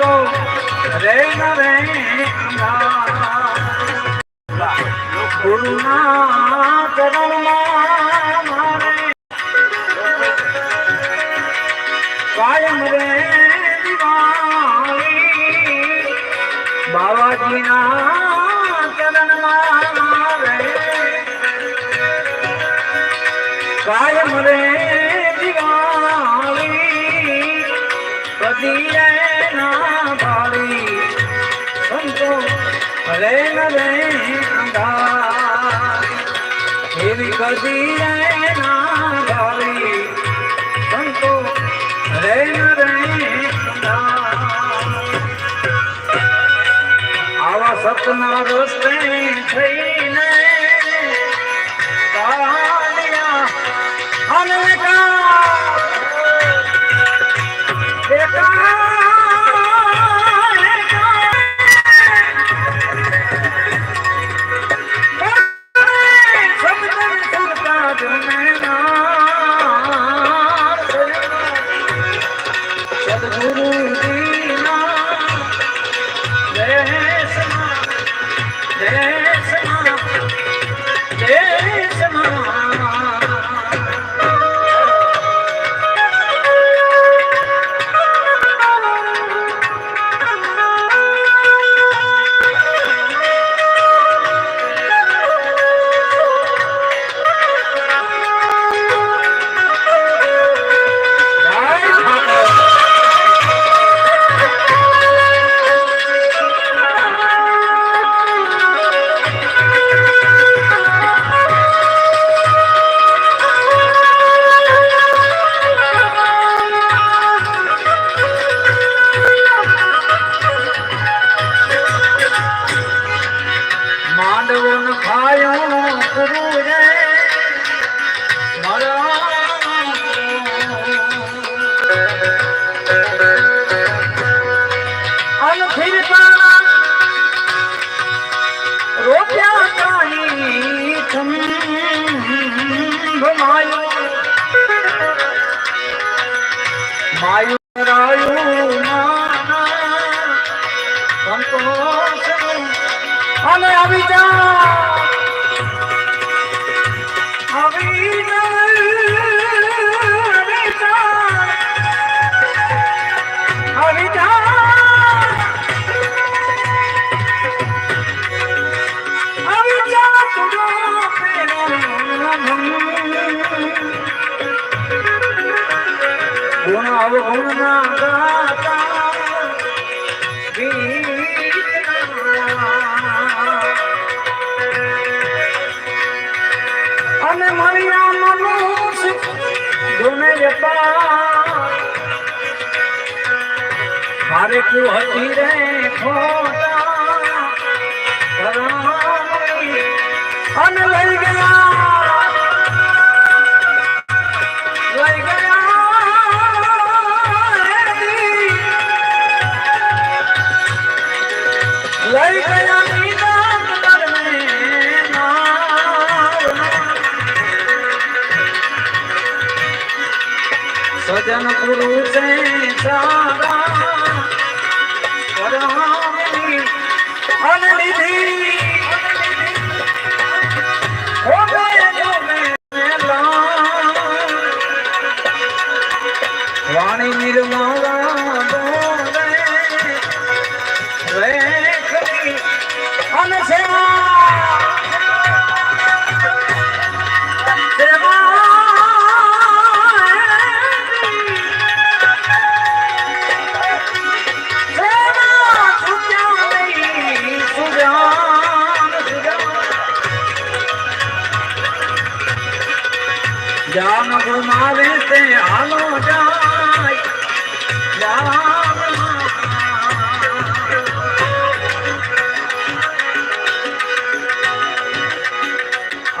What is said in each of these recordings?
સંતો રે ન રે ગુરુના ચરણમાં મારે કાયમ રે બાવાજીના ચરણમાં મારે કાયમ રે દિવાળી બધી એવી ભાળી સંતો આવા સપના રસ્તે થઈને કાઢ્યા અને સદગુરુ માંડવો ખાયું ગુરુ રે માયો. માયું રાયું માના સંતોષ અને આવી જા. ગુને જતા મારે કુ હતી રે ખોટા. સજન પુરુષે ઓમે વાણી નિર્મળા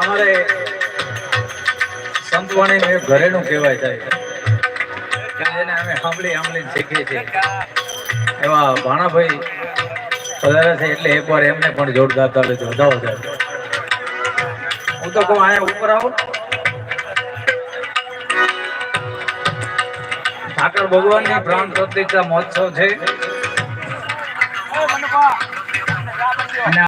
અમારે સંતવાણી નું ઘરેણું કહેવાય જાય એને અમે સાંભળી સાંભળી શીખીએ છીએ. એવા ભાણાભાઈ વધારે છે એટલે એકવાર એમને પણ જોરદાર તાલે વધાવો જાય હું તો કહું, અહીંયા ઉપર આવો ઠાકર ભગવાનની પ્રાણ પ્રતિષ્ઠા મહોત્સવ છે.